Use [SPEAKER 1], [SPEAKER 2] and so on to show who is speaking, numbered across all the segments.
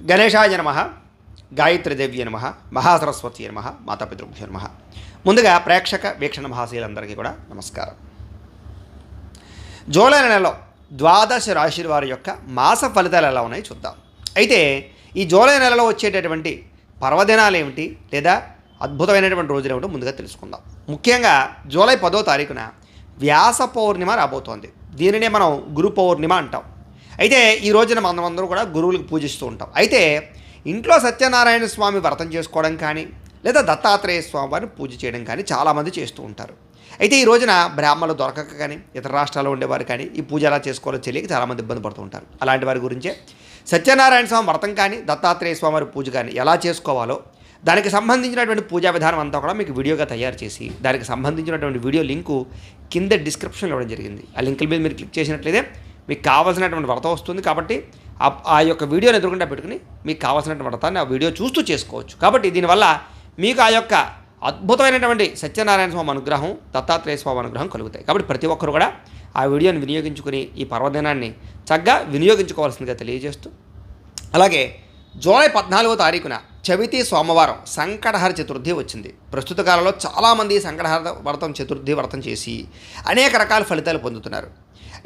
[SPEAKER 1] గణేశాయ నమ గాయత్రీదేవి నమ మహాసరస్వతి నమ మాతాపితృభ్యో నమ. ముందుగా ప్రేక్షక వీక్షణ మహాశీలందరికీ కూడా నమస్కారం. జూలై నెలలో ద్వాదశ రాశి వారి యొక్క మాస ఫలితాలు ఎలా ఉన్నాయి చూద్దాం. అయితే ఈ జూలై నెలలో వచ్చేటటువంటి పర్వదినాలు ఏమిటి లేదా అద్భుతమైనటువంటి రోజులు ఏమిటో ముందుగా తెలుసుకుందాం. ముఖ్యంగా జూలై పదో తారీఖున వ్యాస పౌర్ణిమ రాబోతోంది. దీనినే మనం గురు పౌర్ణిమ అంటాం. అయితే ఈ రోజున మనం అందరూ కూడా గురువులకు పూజిస్తూ ఉంటాం. అయితే ఇంట్లో సత్యనారాయణ స్వామి వ్రతం చేసుకోవడం కానీ లేదా దత్తాత్రేయ స్వామి వారిని పూజ చేయడం కానీ చాలామంది చేస్తూ ఉంటారు. అయితే ఈ రోజున బ్రాహ్మణులు దొరకక కానీ ఇతర రాష్ట్రాల్లో ఉండేవారు కానీ ఈ పూజ ఎలా చేసుకోవాలో తెలియక చాలామంది ఇబ్బంది పడుతూ ఉంటారు. అలాంటి వారి గురించే. సత్యనారాయణ స్వామి వ్రతం కానీ దత్తాత్రేయ స్వామి వారి పూజ కానీ ఎలా చేసుకోవాలో దానికి సంబంధించినటువంటి పూజా విధానం అంతా కూడా మీకు వీడియోగా తయారు చేసి దానికి సంబంధించినటువంటి వీడియో లింకు కింద డిస్క్రిప్షన్లో ఇవ్వడం జరిగింది. ఆ లింకుల మీద మీరు క్లిక్ చేసినట్లయితే మీకు కావాల్సినటువంటి వ్రతం వస్తుంది కాబట్టి ఆ యొక్క వీడియోని ఎదురుకుండా పెట్టుకుని మీకు కావాల్సినటువంటి వ్రతాన్ని ఆ వీడియో చూస్తూ చేసుకోవచ్చు. కాబట్టి దీనివల్ల మీకు ఆ యొక్క అద్భుతమైనటువంటి సత్యనారాయణ స్వామి అనుగ్రహం దత్తాత్రేయ స్వామి అనుగ్రహం కలుగుతాయి. కాబట్టి ప్రతి ఒక్కరు కూడా ఆ వీడియోని వినియోగించుకుని ఈ పర్వదినాన్ని చక్కగా వినియోగించుకోవాల్సిందిగా తెలియజేస్తూ అలాగే జూలై పద్నాలుగో తారీఖున చవితి సోమవారం సంకటహర చతుర్థి వచ్చింది. ప్రస్తుత కాలంలో చాలామంది సంకటహర వ్రతం చతుర్థి వ్రతం చేసి అనేక రకాల ఫలితాలు పొందుతున్నారు.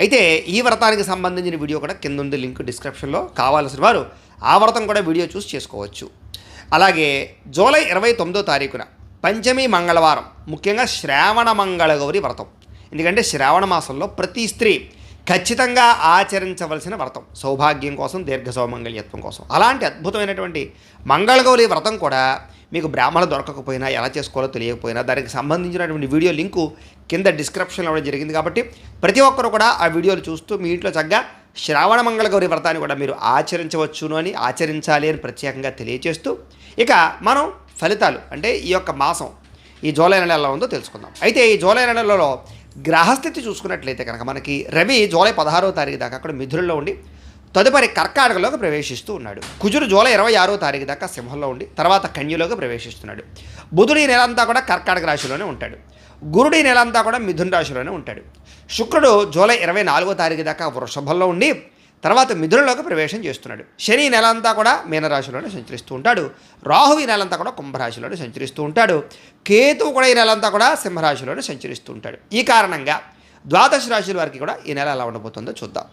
[SPEAKER 1] అయితే ఈ వ్రతానికి సంబంధించిన వీడియో కూడా కింద ఉంది లింక్ డిస్క్రిప్షన్లో. కావాల్సిన వారు ఆ వ్రతం కూడా వీడియో చూసి చేసుకోవచ్చు. అలాగే జూలై ఇరవై తొమ్మిదో తారీఖున పంచమి మంగళవారం ముఖ్యంగా శ్రావణ మంగళగౌరి వ్రతం. ఎందుకంటే శ్రావణ మాసంలో ప్రతి స్త్రీ ఖచ్చితంగా ఆచరించవలసిన వ్రతం. సౌభాగ్యం కోసం దీర్ఘ సౌమంగళ్యత్వం కోసం. అలాంటి అద్భుతమైనటువంటి మంగళగౌరి వ్రతం కూడా మీకు బ్రాహ్మణ దొరకకపోయినా ఎలా చేసుకోవాలో తెలియకపోయినా దానికి సంబంధించినటువంటి వీడియో లింకు కింద డిస్క్రిప్షన్లో ఇవ్వడం జరిగింది కాబట్టి ప్రతి ఒక్కరు కూడా ఆ వీడియోలు చూస్తూ మీ ఇంట్లో చక్కగా శ్రావణ మంగళగౌరి వ్రతాన్ని కూడా మీరు ఆచరించవచ్చును అని ఆచరించాలి అని ప్రత్యేకంగా తెలియజేస్తూ ఇక మనం ఫలితాలు అంటే ఈ యొక్క మాసం ఈ జూలై నెల ఎలా ఉందో తెలుసుకుందాం. అయితే ఈ జూలై నెలలో గ్రహస్థితి చూసుకున్నట్లయితే కనుక మనకి రవి జూలై పదహారవ తారీఖు దాకా అక్కడ మిథునంలో ఉండి తదుపరి కర్కాటకలోకి ప్రవేశిస్తూ ఉన్నాడు. కుజుడు జూలై ఇరవై ఆరో తారీఖు దాకా సింహంలో ఉండి తర్వాత కన్యలోకి ప్రవేశిస్తున్నాడు. బుధుడు ఈ నెల అంతా కూడా కర్కాటక రాశిలోనే ఉంటాడు. గురుడు ఈ నెల అంతా కూడా మిథున రాశిలోనే ఉంటాడు. శుక్రుడు జూలై ఇరవై నాలుగో తారీఖు దాకా వృషభంలో ఉండి తర్వాత మిథునలోకి ప్రవేశం చేస్తున్నాడు. శని నెల అంతా కూడా మీనరాశిలోనే సంచరిస్తూ ఉంటాడు. రాహు ఈ నెలంతా కూడా కుంభరాశిలోనే సంచరిస్తూ ఉంటాడు. కేతువు కూడా ఈ నెలంతా కూడా సింహరాశిలోనే సంచరిస్తూ ఉంటాడు. ఈ కారణంగా ద్వాదశ రాశుల వారికి కూడా ఈ నెల ఎలా ఉండబోతుందో చూద్దాం.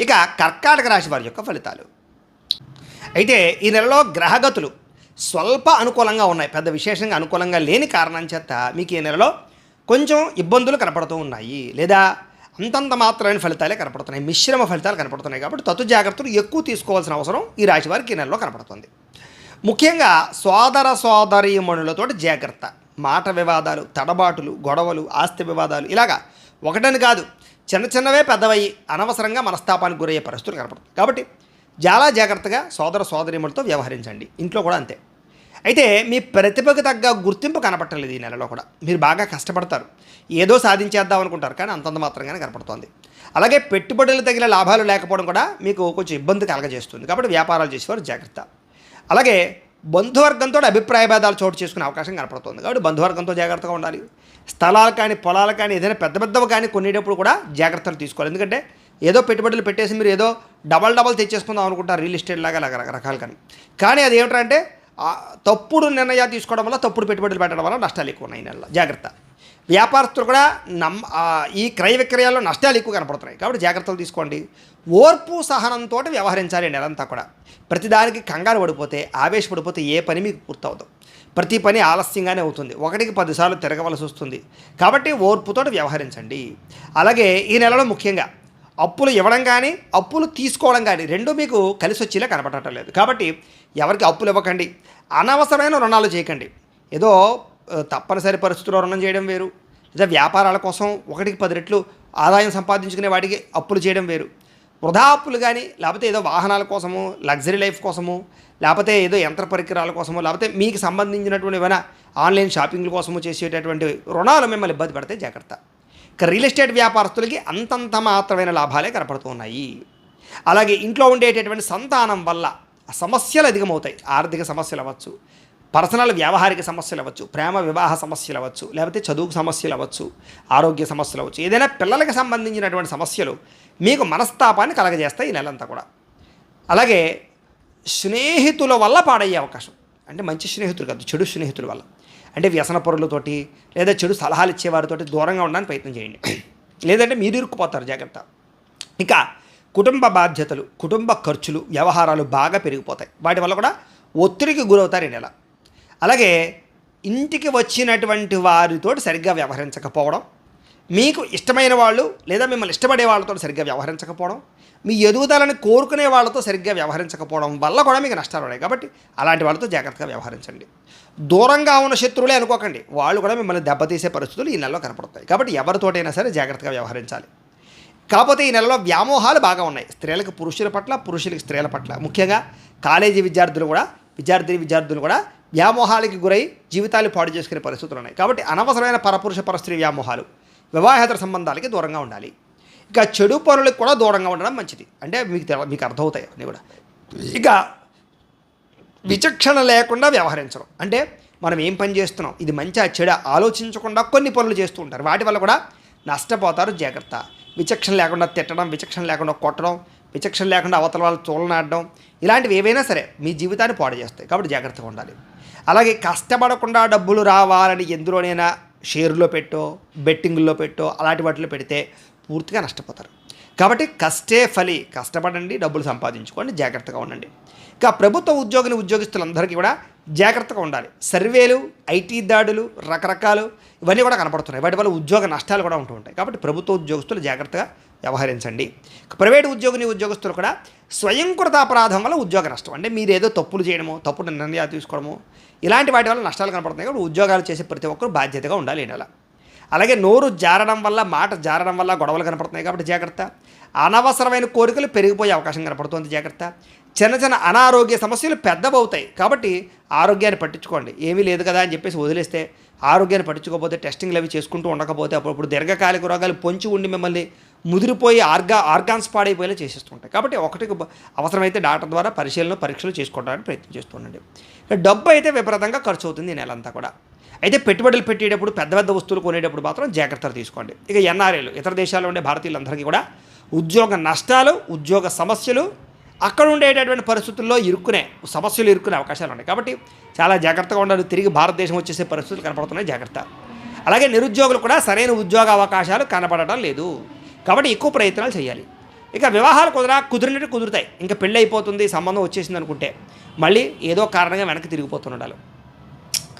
[SPEAKER 1] ఇక కర్కాటక రాశి వారి యొక్క ఫలితాలు. అయితే ఈ నెలలో గ్రహగతులు స్వల్ప అనుకూలంగా ఉన్నాయి. పెద్ద విశేషంగా అనుకూలంగా లేని కారణం చేత మీకు ఈ నెలలో కొంచెం ఇబ్బందులు కనపడుతూ ఉన్నాయి. లేదా అంతంత మాత్రమైన ఫలితాలే కనపడుతున్నాయి. మిశ్రమ ఫలితాలు కనపడుతున్నాయి కాబట్టి తత్తు జాగ్రత్తలు ఎక్కువ తీసుకోవాల్సిన అవసరం ఈ రాశి వారికి ఈ నెలలో కనపడుతుంది. ముఖ్యంగా సోదర సోదరీమణులతో జాగ్రత్త. మాట వివాదాలు తడబాటులు గొడవలు ఆస్తి వివాదాలు ఇలాగా ఒకటని కాదు చిన్న చిన్నవే పెద్దవయ్యి అనవసరంగా మనస్తాపానికి గురయ్యే పరిస్థితులు కనపడుతుంది కాబట్టి చాలా జాగ్రత్తగా సోదర సోదరిములతో వ్యవహరించండి. ఇంట్లో కూడా అంతే. అయితే మీ ప్రతిభకు తగ్గ గుర్తింపు కనపట్టలేదు ఈ నెలలో కూడా. మీరు బాగా కష్టపడతారు. ఏదో సాధించేద్దాం అనుకుంటారు కానీ అంతంత మాత్రంగానే కనపడుతోంది. అలాగే పెట్టుబడులు తగిన లాభాలు లేకపోవడం కూడా మీకు కొంచెం ఇబ్బంది కలగజేస్తుంది. కాబట్టి వ్యాపారాలు చేసేవారు జాగ్రత్త. అలాగే బంధువర్గంతో అభిప్రాయ భేదాలు చోటు చేసుకునే అవకాశం కనపడుతుంది. కాబట్టి బంధువర్గంతో జాగ్రత్తగా ఉండాలి. స్థలాలు కానీ పొలాలు కానీ ఏదైనా పెద్ద పెద్దవి కానీ కొనేటప్పుడు కూడా జాగ్రత్తలు తీసుకోవాలి. ఎందుకంటే ఏదో పెట్టుబడులు పెట్టేసి మీరు ఏదో డబల్ డబల్ తెచ్చేసుకుందాం అనుకుంటారు రియల్ ఎస్టేట్ లాగా రకరకాలు కానీ. కానీ అది ఏమిటంటే తప్పుడు నిర్ణయాలు తీసుకోవడం వల్ల తప్పుడు పెట్టుబడులు పెట్టడం వల్ల నష్టాలు ఎక్కువ ఉన్నాయి నెలలో. జాగ్రత్త. వ్యాపారస్తులు కూడా నమ్ ఈ క్రయ విక్రయాల్లో నష్టాలు ఎక్కువ కనపడుతున్నాయి. కాబట్టి జాగ్రత్తలు తీసుకోండి. ఓర్పు సహనంతో వ్యవహరించాలి నెలంతా కూడా. ప్రతిదానికి కంగారు పడిపోతే ఆవేశపడిపోతే ఏ పని మీకు పూర్తవుతుంది ప్రతి పని ఆలస్యంగానే అవుతుంది. ఒకటికి పదిసార్లు తిరగవలసి వస్తుంది. కాబట్టి ఓర్పుతో వ్యవహరించండి. అలాగే ఈ నెలలో ముఖ్యంగా అప్పులు ఇవ్వడం కానీ అప్పులు తీసుకోవడం కానీ రెండు మీకు కలిసి వచ్చేలా కనపడటం లేదు. కాబట్టి ఎవరికి అప్పులు ఇవ్వకండి. అనవసరమైన రుణాలు చేయకండి. ఏదో తప్పనిసరి పరిస్థితుల్లో రుణం చేయడం వేరు. లేదా వ్యాపారాల కోసం ఒకటికి పది రెట్లు ఆదాయం సంపాదించుకునే వాటికి అప్పులు చేయడం వేరు. వృధా అప్పులు కానీ లేకపోతే ఏదో వాహనాల కోసము లగ్జరీ లైఫ్ కోసము లేకపోతే ఏదో యంత్ర పరికరాల కోసము లేకపోతే మీకు సంబంధించినటువంటి ఏమైనా ఆన్లైన్ షాపింగ్ల కోసము చేసేటటువంటి రుణాలు మిమ్మల్ని ఇబ్బంది పడితే జాగ్రత్త. ఇక రియల్ ఎస్టేట్ వ్యాపారస్తులకి అంతంత మాత్రమైన లాభాలే కనపడుతున్నాయి. అలాగే ఇంట్లో ఉండేటటువంటి సంతానం వల్ల సమస్యలు అధికమవుతాయి. ఆర్థిక సమస్యలు అవ్వచ్చు. పర్సనల్ వ్యావహారిక సమస్యలు అవ్వచ్చు ప్రేమ వివాహ సమస్యలు అవ్వచ్చు లేకపోతే చదువుకు సమస్యలు అవ్వచ్చు ఆరోగ్య సమస్యలు అవ్వచ్చు ఏదైనా పిల్లలకు సంబంధించినటువంటి సమస్యలు మీకు మనస్తాపాన్ని కలగజేస్తాయి ఈ నెలంతా కూడా. అలాగే స్నేహితుల వల్ల పాడయ్యే అవకాశం. అంటే మంచి స్నేహితులు కాదు చెడు స్నేహితుల వల్ల. అంటే వ్యసన పొరులతోటి లేదా చెడు సలహాలు ఇచ్చేవారితోటి దూరంగా ఉండడానికి ప్రయత్నం చేయండి. లేదంటే మీరు ఇరుక్కుపోతారు జాగ్రత్త. ఇక కుటుంబ బాధ్యతలు కుటుంబ ఖర్చులు వ్యవహారాలు బాగా పెరిగిపోతాయి. వాటి వల్ల కూడా ఒత్తిడికి గురవుతారు ఈ నెల. అలాగే ఇంటికి వచ్చినటువంటి వారితో సరిగ్గా వ్యవహరించకపోవడం మీకు ఇష్టమైన వాళ్ళు లేదా మిమ్మల్ని ఇష్టపడే వాళ్ళతో సరిగ్గా వ్యవహరించకపోవడం మీ ఎదుగుదలని కోరుకునే వాళ్ళతో సరిగ్గా వ్యవహరించకపోవడం వల్ల కూడా మీకు నష్టాలు ఉన్నాయి. కాబట్టి అలాంటి వాళ్ళతో జాగ్రత్తగా వ్యవహరించండి. దూరంగా ఉన్న శత్రువులే అనుకోకండి. వాళ్ళు కూడా మిమ్మల్ని దెబ్బతీసే పరిస్థితులు ఈ నెలలో కనపడతాయి. కాబట్టి ఎవరితోటైనా సరే జాగ్రత్తగా వ్యవహరించాలి. కాకపోతే ఈ నెలలో వ్యామోహాలు బాగా ఉన్నాయి. స్త్రీలకు పురుషుల పట్ల పురుషులకి స్త్రీల పట్ల. ముఖ్యంగా కాలేజీ విద్యార్థులు కూడా విద్యార్థి విద్యార్థులు కూడా వ్యామోహాలకి గురై జీవితాలు పాడు చేసుకునే పరిస్థితులు ఉన్నాయి. కాబట్టి అనవసరమైన పరపురుష పరస్త్రీ వ్యామోహాలు వివాహేతర సంబంధాలకి దూరంగా ఉండాలి. ఇక చెడు పనులకు కూడా దూరంగా ఉండడం మంచిది. అంటే మీకు తెల- మీకు అర్థమవుతాయి అన్నీ కూడా. ఇక విచక్షణ లేకుండా వ్యవహరించడం. అంటే మనం ఏం పని చేస్తున్నాం? ఇది మంచి చెడ ఆలోచించకుండా కొన్ని పనులు చేస్తూ ఉంటారు. వాటి వల్ల కూడా నష్టపోతారు జాగ్రత్త. విచక్షణ లేకుండా తిట్టడం విచక్షణ లేకుండా కొట్టడం విచక్షణ లేకుండా అవతల వాళ్ళు చూలనాడడం ఇలాంటివి ఏవైనా సరే మీ జీవితాన్ని పాడు చేస్తాయి. కాబట్టి జాగ్రత్తగా ఉండాలి. అలాగే కష్టపడకుండా డబ్బులు రావాలని ఎందులోనైనా షేర్లో పెట్టో బెట్టింగుల్లో పెట్టో అలాంటి వాటిలో పెడితే పూర్తిగా నష్టపోతారు. కాబట్టి కష్టే ఫలి కష్టపడండి డబ్బులు సంపాదించుకోండి జాగ్రత్తగా ఉండండి. ఇక ప్రభుత్వ ఉద్యోగిని ఉద్యోగిస్తులందరికీ కూడా జాగ్రత్తగా ఉండాలి. సర్వేలు ఐటీ దాడులు రకరకాలు ఇవన్నీ కూడా కనపడుతున్నాయి. వాటి వల్ల ఉద్యోగ నష్టాలు కూడా ఉంటూ ఉంటాయి. కాబట్టి ప్రభుత్వ ఉద్యోగస్తులు జాగ్రత్తగా వ్యవహరించండి. ప్రైవేట్ ప్రైవేటు ఉద్యోగిని ఉద్యోగస్తులు కూడా స్వయంకృత అపరాధం వల్ల ఉద్యోగ నష్టం. అంటే మీరేదో తప్పులు చేయడము తప్పుడు నిర్ణయాలు తీసుకోవడము ఇలాంటి వాటి వల్ల నష్టాలు కనపడుతున్నాయి కాబట్టి ఉద్యోగాలు చేసే ప్రతి ఒక్కరు బాధ్యతగా ఉండాలి ఈ నెల. అలాగే నోరు జారడం వల్ల మాట జారడం వల్ల గొడవలు కనపడుతున్నాయి కాబట్టి జాగ్రత్త. అనవసరమైన కోరికలు పెరిగిపోయే అవకాశం కనపడుతుంది జాగ్రత్త. చిన్న చిన్న అనారోగ్య సమస్యలు పెద్దవవుతాయి కాబట్టి ఆరోగ్యాన్ని పట్టించుకోండి. ఏమీ లేదు కదా అని చెప్పేసి వదిలేస్తే ఆరోగ్యాన్ని పట్టించుకోకపోతే టెస్టింగ్లు అవి చేసుకుంటూ ఉండకపోతే అప్పుడు దీర్ఘకాలిక రోగాలు పొంచి ఉండి మిమ్మల్ని ముదిరిపోయి ఆర్గా ఆర్గాన్స్ పాడైపోయేలా చేసేస్తుంటాయి కాబట్టి ఒకటికి అవసరమైతే డాక్టర్ ద్వారా పరిశీలన పరీక్షలు చేసుకోవడానికి ప్రయత్నం చేస్తుండండి డబ్బు అయితే విపరీతంగా ఖర్చు అవుతుంది ఈ నెలంతా కూడా. అయితే పెట్టుబడులు పెట్టేటప్పుడు పెద్ద పెద్ద వస్తువులు కొనేటప్పుడు మాత్రం జాగ్రత్తలు తీసుకోండి. ఇక ఎన్ఆర్ఏలు ఇతర దేశాల్లో ఉండే భారతీయులందరికీ కూడా ఉద్యోగ నష్టాలు ఉద్యోగ సమస్యలు అక్కడ ఉండేటటువంటి పరిస్థితుల్లో ఇరుక్కునే సమస్యలు ఇరుక్కునే అవకాశాలు ఉన్నాయి. కాబట్టి చాలా జాగ్రత్తగా ఉండాలి. తిరిగి భారతదేశం వచ్చేసే పరిస్థితులు కనపడుతున్నాయి. జాగ్రత్త. అలాగే నిరుద్యోగులు కూడా సరైన ఉద్యోగ అవకాశాలు కనపడటం లేదు. కాబట్టి ఎక్కువ ప్రయత్నాలు చేయాలి. ఇక వివాహాలు కుదరా కుదిరినట్టు కుదురుతాయి. ఇంకా పెళ్ళి అయిపోతుంది సంబంధం వచ్చేసింది అనుకుంటే మళ్ళీ ఏదో కారణంగా వెనక్కి తిరిగిపోతుండాలి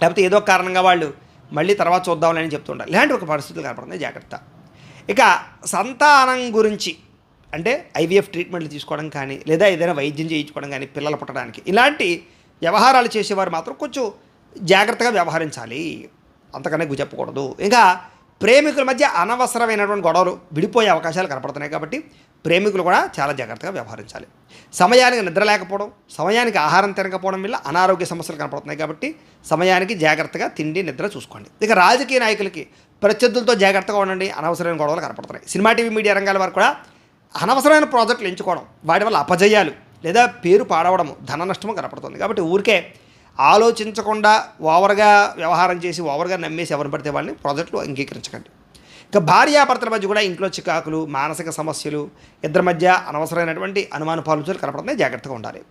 [SPEAKER 1] లేకపోతే ఏదో కారణంగా వాళ్ళు మళ్ళీ తర్వాత చూద్దామని అని చెప్తుండాలి ఇలాంటి ఒక పరిస్థితులు కనపడుతుంది జాగ్రత్త. ఇక సంతానం గురించి అంటే ఐవీఎఫ్ ట్రీట్మెంట్లు తీసుకోవడం కానీ లేదా ఏదైనా వైద్యం చేయించుకోవడం కానీ పిల్లలు పుట్టడానికి ఇలాంటి వ్యవహారాలు చేసేవారు మాత్రం కొంచెం జాగ్రత్తగా వ్యవహరించాలి. అంతకన్నా ఎక్కువ చెప్పకూడదు. ఇంకా ప్రేమికుల మధ్య అనవసరమైనటువంటి గొడవలు విడిపోయే అవకాశాలు కనపడుతున్నాయి కాబట్టి ప్రేమికులు కూడా చాలా జాగ్రత్తగా వ్యవహరించాలి. సమయానికి నిద్ర లేకపోవడం సమయానికి ఆహారం తినకపోవడం వల్ల అనారోగ్య సమస్యలు కనపడుతున్నాయి కాబట్టి సమయానికి జాగ్రత్తగా తిండి నిద్ర చూసుకోండి. ఇక రాజకీయ నాయకులకి ప్రత్యర్థులతో జాగ్రత్తగా ఉండండి. అనవసరమైన గొడవలు కనపడుతున్నాయి. సినిమా టీవీ మీడియా రంగాల వారు కూడా అనవసరమైన ప్రాజెక్టులు ఎంచుకోవడం వాటి వల్ల అపజయాలు లేదా పేరు పాడవడము ధన నష్టము కనపడుతుంది. కాబట్టి ఊరికే ఆలోచించకుండా ఓవర్గా వ్యవహారం చేసి ఓవర్గా నమ్మేసి ఎవరిని పడితే వాళ్ళని ప్రాజెక్టులు అంగీకరించకండి. ఇక భార్యాభర్తల మధ్య కూడా ఇంట్లో చికాకులు మానసిక సమస్యలు ఇద్దరి మధ్య అనవసరమైనటువంటి అనుమాన పాలుచలు కనపడుతున్నాయి జాగ్రత్తగా ఉండాలి.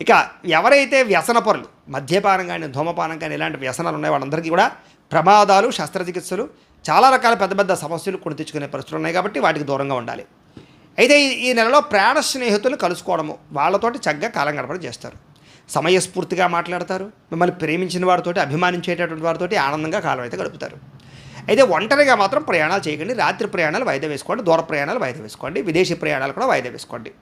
[SPEAKER 1] ఇక ఎవరైతే వ్యసనపరులు మద్యపానం కానీ ధూమపానం కానీ ఇలాంటి వ్యసనాలు ఉన్నాయి వాళ్ళందరికీ కూడా ప్రమాదాలు శస్త్రచికిత్సలు చాలా రకాల పెద్ద పెద్ద సమస్యలు కొని తెచ్చుకునే పరిస్థితులు ఉన్నాయి కాబట్టి వాటికి దూరంగా ఉండాలి. అయితే ఈ- ఈ నెలలో ప్రాణ స్నేహితులు కలుసుకోవడము వాళ్ళతోటి చక్కగా కాలం గడపడం చేస్తారు. సమయస్ఫూర్తిగా మాట్లాడతారు. మిమ్మల్ని ప్రేమించిన వారితోటి అభిమానించేటటువంటి వారితోటి ఆనందంగా కాలం అయితే గడుపుతారు. అయితే ఒంటరిగా మాత్రం ప్రయాణాలు చేయకండి. రాత్రి ప్రయాణాలు వాయిదా వేసుకోండి. దూర ప్రయాణాలు వాయిదా వేసుకోండి. విదేశీ ప్రయాణాలు కూడా వాయిదా వేసుకోండి.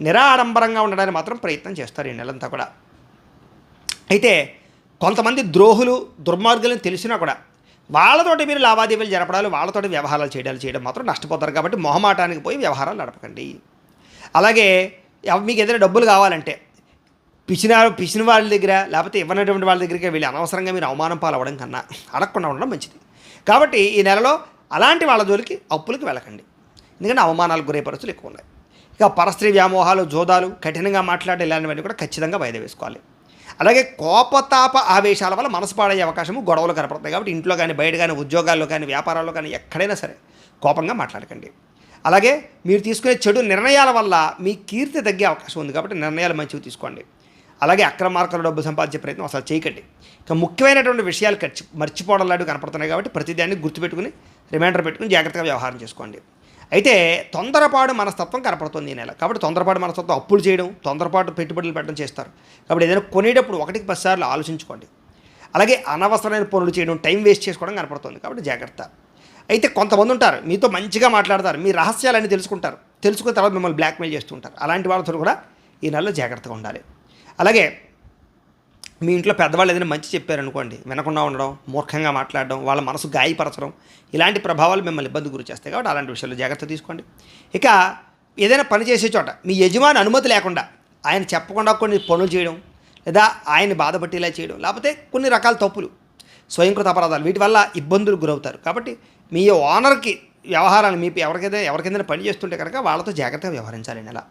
[SPEAKER 1] నిరాడంబరంగా ఉండడానికి మాత్రం ప్రయత్నం చేస్తారు ఈ నెలంతా కూడా. అయితే కొంతమంది ద్రోహులు దుర్మార్గులను తెలిసినా కూడా వాళ్ళతోటి మీరు లావాదేవీలు జరపడాలు వాళ్ళతోటి వ్యవహారాలు చేయడాలు చేయడం మాత్రం నష్టపోతారు కాబట్టి మొహమాటానికి పోయి వ్యవహారాలు నడపకండి. అలాగే మీకు ఏదైనా డబ్బులు కావాలంటే పిచ్చిన పిచ్చిన వాళ్ళ దగ్గర లేకపోతే ఇవ్వనటువంటి వాళ్ళ దగ్గరికి వెళ్ళి అనవసరంగా మీరు అవమానం పాలవ్వడం కన్నా అడగకుండా ఉండడం మంచిది. కాబట్టి ఈ నెలలో అలాంటి వాళ్ళ జోలికి అప్పులకు వెళ్ళకండి. ఎందుకంటే అవమానాలకు గురే పరిస్థితులు ఎక్కువ ఉన్నాయి. ఇక పరస్త్రీ వ్యామోహాలు జోదాలు కఠినంగా మాట్లాడే ఇలాంటివన్నీ కూడా ఖచ్చితంగా వాయిదా వేసుకోవాలి. అలాగే కోపతాప ఆవేశాల వల్ల మనసు పాడే అవకాశము గొడవలు కనపడతాయి. కాబట్టి ఇంట్లో కానీ బయట కానీ ఉద్యోగాల్లో కానీ వ్యాపారాల్లో కానీ ఎక్కడైనా సరే కోపంగా మాట్లాడకండి. అలాగే మీరు తీసుకునే చెడు నిర్ణయాల వల్ల మీ కీర్తి తగ్గే అవకాశం ఉంది. కాబట్టి నిర్ణయాలు మంచివి తీసుకోండి. అలాగే అక్రమ మార్గాల డబ్బు సంపాదించే ప్రయత్నం అసలు చేయకండి. ఇక ముఖ్యమైనటువంటి విషయాలు ఖర్చు మర్చిపోవడం లాంటివి కనపడుతున్నాయి కాబట్టి ప్రతిదాన్ని గుర్తుపెట్టుకుని రిమైండర్ పెట్టుకుని జాగ్రత్తగా వ్యవహారం చేసుకోండి. అయితే తొందరపాటు మనస్తత్వం కనపడుతుంది ఈ నెల. కాబట్టి తొందరపాటు మనస్తత్వం అప్పులు చేయడం తొందరపాటు పెట్టుబడులు పెట్టడం చేస్తారు. కాబట్టి ఏదైనా కొనేటప్పుడు ఒకటికి పది సార్లు ఆలోచించుకోండి. అలాగే అనవసరమైన పనులు చేయడం టైం వేస్ట్ చేసుకోవడం కనపడుతుంది. కాబట్టి జాగ్రత్త. అయితే కొంతమంది ఉంటారు మీతో మంచిగా మాట్లాడతారు మీ రహస్యాలన్నీ తెలుసుకుంటారు. తెలుసుకున్న తర్వాత మిమ్మల్ని బ్లాక్మెయిల్ చేస్తుంటారు అలాంటి వాళ్ళతో కూడా ఈ నెలలో జాగ్రత్తగా ఉండాలి. అలాగే మీ ఇంట్లో పెద్దవాళ్ళు ఏదైనా మంచి చెప్పారనుకోండి వినకుండా ఉండడం మూర్ఖంగా మాట్లాడడం వాళ్ళ మనసు గాయపరచడం ఇలాంటి ప్రభావాలు మిమ్మల్ని ఇబ్బంది గురి చేస్తాయి కాబట్టి అలాంటి విషయాల్లో జాగ్రత్త తీసుకోండి. ఇక ఏదైనా పని చేసే చోట మీ యజమాని అనుమతి లేకుండా ఆయన చెప్పకుండా కొన్ని పనులు చేయడం లేదా ఆయన బాధపట్టేలా చేయడం లేకపోతే కొన్ని రకాల తప్పులు స్వయంకృత అపరాధాలు వీటి వల్ల ఇబ్బందులు గురవుతారు. కాబట్టి మీ ఓనర్కి వ్యవహారాలు మీ ఎవరికైతే ఎవరికైనా పని చేస్తుంటే కనుక వాళ్ళతో జాగ్రత్తగా వ్యవహరించాలి అలా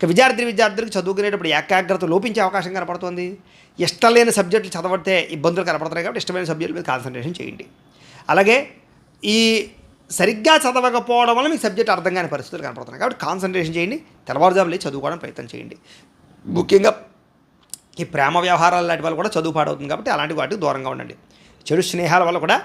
[SPEAKER 1] ఇక విద్యార్థి విద్యార్థులకు చదువుకునేటప్పుడు ఏకాగ్రత లోపించే అవకాశం కనపడుతుంది. ఇష్టం సబ్జెక్టులు చదవడితే ఇబ్బందులు కనపడుతున్నాయి కాబట్టి ఇష్టమైన సబ్జెక్టుల మీద కాన్సన్ట్రేషన్ చేయండి. అలాగే ఈ సరిగ్గా చదవకపోవడం వల్ల మీకు సబ్జెక్ట్ అర్థం కాని పరిస్థితులు కనపడుతున్నాయి కాబట్టి కాన్సన్ట్రేషన్ చేయండి. తెల్లవారుజాములు చదువుకోవడం ప్రయత్నం చేయండి. ముఖ్యంగా ఈ ప్రేమ వ్యవహారాలు లాంటి వాళ్ళు కూడా చదువు పాడవుతుంది కాబట్టి అలాంటి వాటికి దూరంగా ఉండండి. చెడు స్నేహాల వల్ల కూడా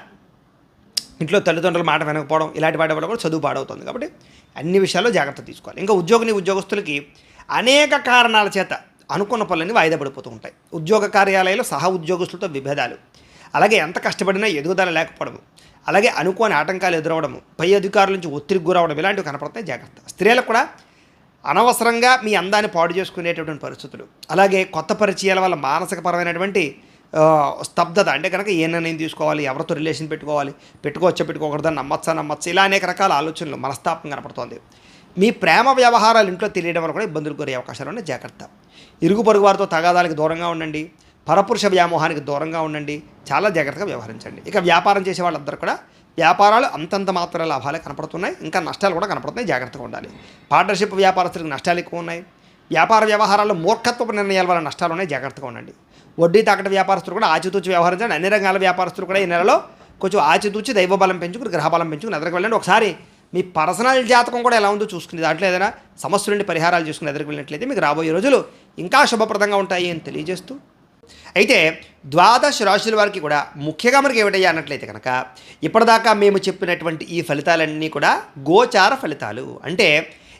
[SPEAKER 1] ఇంట్లో తల్లిదండ్రుల మాట వినకపోవడం ఇలాంటి వాటి వల్ల కూడా చదువు పాడవుతుంది. కాబట్టి అన్ని విషయాల్లో జాగ్రత్త తీసుకోవాలి. ఇంకా ఉద్యోగిని ఉద్యోగస్తులకి అనేక కారణాల చేత అనుకున్న పనులన్నీ వాయిదా పడిపోతూ ఉంటాయి. ఉద్యోగ కార్యాలయాల్లో సహా ఉద్యోగస్తులతో విభేదాలు. అలాగే ఎంత కష్టపడినా ఎదుగుదల లేకపోవడము. అలాగే అనుకోని ఆటంకాలు ఎదురవడము. పై అధికారుల నుంచి ఒత్తిడికి గురవడం ఇలాంటివి కనపడతాయి. జాగ్రత్త. స్త్రీలకు కూడా అనవసరంగా మీ అందాన్ని పాడు చేసుకునేటటువంటి పరిస్థితులు. అలాగే కొత్త పరిచయాల వల్ల మానసికపరమైనటువంటి స్తబ్దత. అంటే కనుక ఏ నిర్ణయం తీసుకోవాలి? ఎవరితో రిలేషన్ పెట్టుకోవాలి? పెట్టుకోవచ్చా పెట్టుకోకూడదా? నమ్మచ్చా నమ్మచ్చా? ఇలా అనేక రకాల ఆలోచనలు మనస్తాపం కనపడుతోంది. మీ ప్రేమ వ్యవహారాలు ఇంట్లో తెలియడం వల్ల కూడా ఇబ్బందులు కోరే అవకాశాలు ఉన్నాయి. జాగ్రత్త. ఇరుగు పొరుగు వారితో తగాదాలకు దూరంగా ఉండండి. పరపురుష వ్యామోహానికి దూరంగా ఉండండి. చాలా జాగ్రత్తగా వ్యవహరించండి. ఇక వ్యాపారం చేసే వాళ్ళందరూ కూడా వ్యాపారాలు అంతంత మాత్రమే లాభాలే కనపడుతున్నాయి. ఇంకా నష్టాలు కూడా కనపడుతున్నాయి. జాగ్రత్తగా ఉండాలి. పార్ట్నర్షిప్ వ్యాపారస్తులకు నష్టాలు ఎక్కువ ఉన్నాయి. వ్యాపార వ్యవహారాల్లో మూర్ఖత్వపు నిర్ణయాల వల్ల నష్టాలు ఉన్నాయి. జాగ్రత్తగా ఉండండి. వడ్డీ తాకట వ్యాపారస్తులు కూడా ఆచితూచి వ్యవహరించండి అన్ని రంగాల వ్యాపారస్తులు కూడా ఈ నెలలో కొంచెం ఆచితూచి దైవబలం పెంచుకుని గ్రహబలం పెంచుకుని ఎదురుకు వెళ్ళండి. ఒకసారి మీ పర్సనల్ జాతకం కూడా ఎలా ఉందో చూసుకుని దాంట్లో ఏదైనా సమస్య నుండి పరిహారాలు చూసుకుని ఎదురుకు వెళ్ళినట్లయితే మీకు రాబోయే రోజులు ఇంకా శుభప్రదంగా ఉంటాయి అని తెలియజేస్తూ. అయితే ద్వాదశ రాశుల వారికి కూడా ముఖ్యంగా మనకి ఏమిటయ్యా అన్నట్లయితే కనుక ఇప్పటిదాకా మేము చెప్పినటువంటి ఈ ఫలితాలన్నీ కూడా గోచార ఫలితాలు. అంటే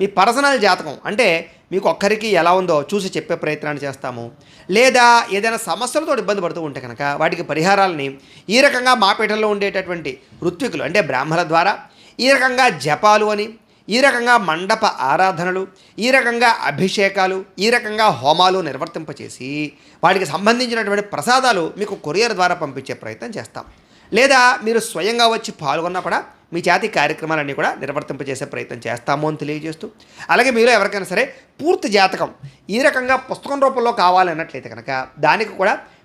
[SPEAKER 1] మీ పర్సనల్ జాతకం అంటే మీకు ఒక్కరికి ఎలా ఉందో చూసి చెప్పే ప్రయత్నాన్ని చేస్తాము. లేదా ఏదైనా సమస్యలతో ఇబ్బంది పడుతూ ఉంటే కనుక వాటికి పరిహారాలని ఈ రకంగా మా పీఠంలో ఉండేటటువంటి ఋత్వికులు అంటే బ్రాహ్మణుల ద్వారా ఈ రకంగా జపాలు అని ఈ రకంగా మండప ఆరాధనలు ఈ రకంగా అభిషేకాలు ఈ రకంగా హోమాలు నిర్వర్తింపచేసి వాటికి సంబంధించినటువంటి ప్రసాదాలు మీకు కొరియర్ ద్వారా పంపించే ప్రయత్నం చేస్తాం. లేదా మీరు స్వయంగా వచ్చి పాల్గొన్నా కూడా మీ జాతి కార్యక్రమాలన్నీ కూడా నిర్వర్తింపజేసే ప్రయత్నం చేస్తాము అని తెలియజేస్తూ అలాగే మీరు ఎవరికైనా సరే పూర్తి జాతకం ఈ రకంగా పుస్తకం రూపంలో కావాలన్నట్లయితే కనుక దానికి కూడా